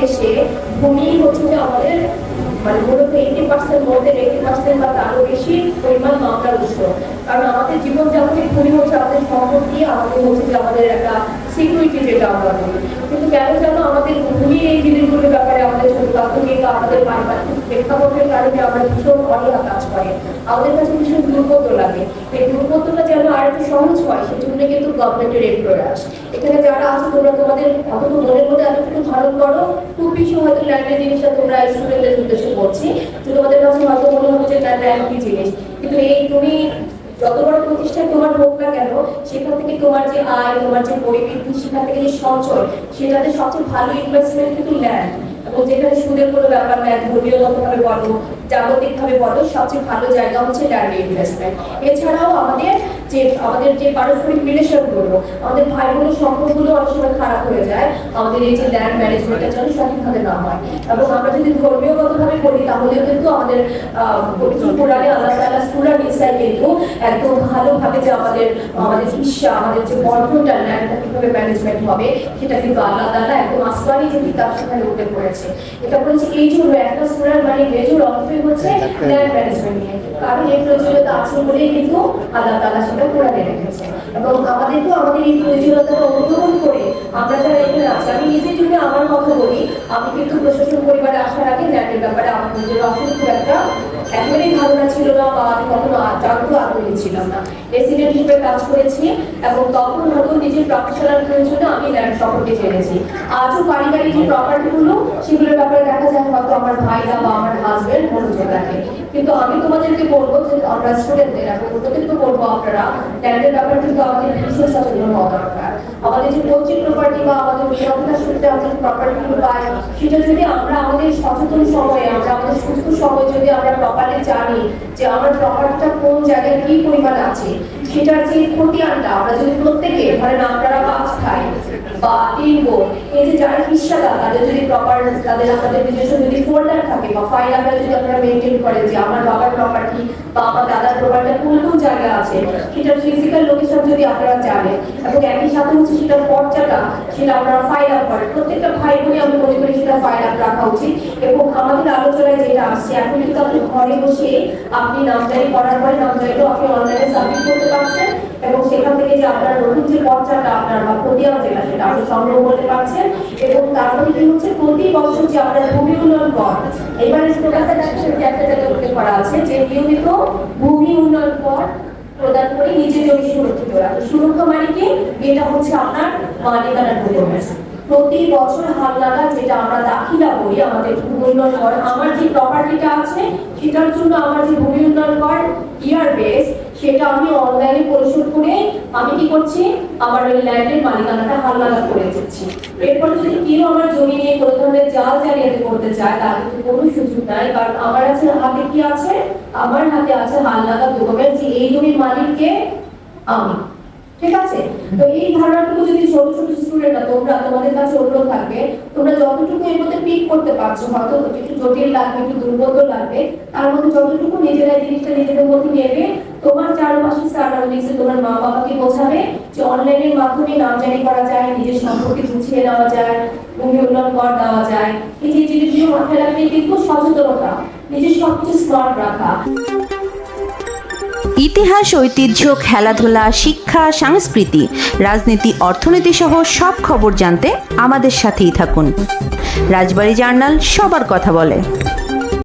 দেশে ভূমি হচ্ছে যে আমাদের মানে মূলত এইটি পার্সেন্ট মধ্যে এইটি পার্সেন্ট বা তারও বেশি পরিমাণ মামলার উৎস। কারণ আমাদের জীবনযাপনের ভূমি হচ্ছে আমাদের সম্পত্তি আমাদের হচ্ছে যে আমাদের একটা সিকিউরিটি যেটা আমরা বলি। কিন্তু কেন যেন আমাদের ভূমির এই জিনিসগুলোর ব্যাপারে আমাদের ছোট প্রাথমিক আমাদের পারিবারিক প্রেক্ষাপটের কারণে আমরা ভীষণ অনীহা কাজ করে। আমাদের কাছে ভীষণ দুর্বোধ লাগে। এই দুর্বোধটা যেন আর একটু সহজ হয়, সেজন্য কিন্তু গভর্নমেন্টের এই প্রয়াস এখানে যারা আছে, তোমরা তোমাদের অন্তত মনের মধ্যে এতটুকু ধারণ করো খুব জিনিসটা তোমরা স্টুডেন্টদের উদ্দেশ্যে তোমাদের কাছে হয়তো মনে ল্যান্ড একই জিনিস। কিন্তু এই তুমি যত বড় প্রতিষ্ঠান তোমার হোক না কেন, সেখান থেকে তোমার যে আয়, তোমার যে পরিবৃদ্ধি, সেখান থেকে যে সঞ্চয়, সেটাতে সবচেয়ে ভালো ইনভেস্টমেন্ট কিন্তু ল্যান্ড এবং যেখানে সুদের কোনো ব্যাপার বলো বলো, সবচেয়ে ভালো জায়গা হচ্ছে ল্যান্ড ইনভেস্টমেন্ট এছাড়াও আমাদের যে আমাদের যে পারস্পরিক রিলেশনগুলো আমাদের ভাই বোনের সম্পর্কগুলো অনেক সময় খারাপ হয়ে যায় আমাদের এই যে ল্যান্ড ম্যানেজমেন্টের জন্য সঠিকভাবে না হয়। এবং আমরা যদি ধর্মীয়গতভাবে করি তাহলে কিন্তু আমাদের পবিত্র কোরআনে আল্লাহ তাআলা সূরা নিসায় কিন্তু একদম ভালোভাবে যে আমাদের আমাদের হিস্সা আমাদের যে ল্যান্ডটা কীভাবে ম্যানেজমেন্ট হবে সেটা কিন্তু আল্লাহ তাআলা একদম আসমানি যে কিতাব সেখানে উল্লেখ করেছে। এটা বলেছে এই জন্য একটা সূরার মানে মেজর অংশই হচ্ছে ল্যান্ড ম্যানেজমেন্ট নিয়ে। কারণ এই প্রয়োজনীয়তা আছে বলেই কিন্তু আল্লাহ তাআলা সেটা কোরআনে রেখেছে। আমাদের এই প্রয়োজনীয়তাটা অনুধাবন করে আমরা যারা এখানে আছি, আমি নিজের জন্য আমার কথা বলি। আমি কিন্তু প্রশাসন পরিবারে আসার আগে ল্যান্ডের ব্যাপারে নিজের আসলে খুব একটা একেবারেই ধারণা ছিল না বা আমি কখনো আ- আগ্রহী ছিলাম না। রেসিডেন্ট হিসেবে কাজ করেছি এবং তখন হয়তো নিজের প্রফেশনাল প্রয়োজনে আমি ল্যান্ড সম্পর্কে জেনেছি। আজও পারিবারিক যে প্রপার্টিগুলো সেগুলোর ব্যাপারে দেখা যায় হয়তো আমার ভাইরা বা আমার হাজবেন্ড মনোযোগ রাখে। কিন্তু আমি তোমাদেরকে বলব যে আমরা স্টুডেন্টদের এবং ওদেরকে বলব আপনারা। ল্যান্ডের ব্যাপারে কিন্তু আমাদের ভীষণ সচেতন হওয়া দরকার। আমাদের যে পৈতৃক প্রপার্টি বা আমাদের নিরাপত্তা সূত্রে আমাদের প্রপার্টিগুলো পাই, সেটা যদি আমরা আমাদের সচেতন সময়ে, আমরা আমাদের সুস্থ সময়ে যদি আমরা প্রপার্টি জানি যে আমার প্রপার্টিটা কোন জায়গায় কি পরিমাণ আছে, সেটার যে খতিয়ানটা, আমরা যদি প্রত্যেকে ধরেন আপনারা পাঁচ খাই বা তিন বোন এই যে যারা হিসাবা, তাদের যদি প্রপার তাদের আপনাদের নিজস্ব যদি ফোল্ডার থাকে বা ফাইল আমরা যদি আপনারা মেনটেন করেন যে আমার বাবার প্রপার্টি বা আমার দাদার প্রপারটা কোন আছে সেটার ফিজিক্যাল লোকেশন যদি আপনারা জানেন, এবং একই সাথে হচ্ছে সেটার পর্চাটা সেটা আপনারা ফাইল আপ করেন। প্রত্যেকটা ভাই বোনে আমি মনে করি সেটা ফাইল আপ রাখা উচিত, এবং আমাদের আলোচনায় যেটা আসছে, এখন কিন্তু আপনি ঘরে বসে আপনি নামজারি করার পরে নামজারিটাও আপনি অনলাইনে সাবমিট করতে পারছেন, এবং সেখান থেকে যে আপনার নতুন যে পর্চাটা আপনার বা খতিয়ান যেটা, সেটা আপনি সংগ্রহ করতে পারছেন, এবং তারপরে কি হচ্ছে, প্রতি বছর যে আপনার ভূমি উন্নয়ন কর এবারে স্টেটাসে একটা করা আছে যে নিয়মিত ভূমি উন্নয়ন কর প্রদান করে নিজের জমি সুরক্ষিত রাখে। সুরক্ষা মানে কি? এটা হচ্ছে আপনার মালিকানার ডকুমেন্টস। প্রতি বছর হালনাগা যেটা আমরা দাখিলা বলি আমাদের ভূমি উন্নয়ন কর, আমার যে প্রপার্টিটা আছে, সেটার জন্য আমার যে ভূমি উন্নয়ন কর ইয়ার বেস সেটা আমি অনলাইনে পরিশোধ করে আমি কি করছি? আমার ওই ল্যান্ডের মালিকানাটা হালনাগা করে দিচ্ছি। এরপর যদি কেউ আমার জমি নিয়ে কোনো ধরনের জাল জালিয়াতি চায় তার কিন্তু কোনো সুযোগ নাই। কারণ আমার আছে, হাতে কি আছে? আমার হাতে আছে হালনাগা ডকুমেন্ট যে এই জমির মালিককে আমি। ঠিক আছে? তো এই ধারণাটুকু যদি ছোট ছোট স্টুডেন্টরা তোমরা, তোমাদের কাছে অনুরোধ থাকবে, তোমরা যতটুকু এর মধ্যে পিক করতে পারছ, হয়তো একটু জটিল লাগবে, একটু দুর্বোধ লাগবে, তার মধ্যে যতটুকু নিজেরা জিনিসটা নিজেদের মধ্যে নেবে, তোমার চারপাশে সারাউন্ডিংসে তোমার মা বাবাকে বোঝাবে যে অনলাইনের মাধ্যমে নামজারি করা যায়, নিজের সম্পত্তি গুছিয়ে নেওয়া যায় উন্নয়ন কর দেওয়া যায়। মাথায় রাখলে কিন্তু সচেতনতা। নিজের স্মার্ট রাখা। ইতিহাস, ঐতিহ্য, খেলাধুলা, শিক্ষা, সংস্কৃতি, রাজনীতি, অর্থনীতি সহ সব খবর জানতে আমাদের সাথেই থাকুন। রাজবাড়ী জার্নাল সবার কথা বলে।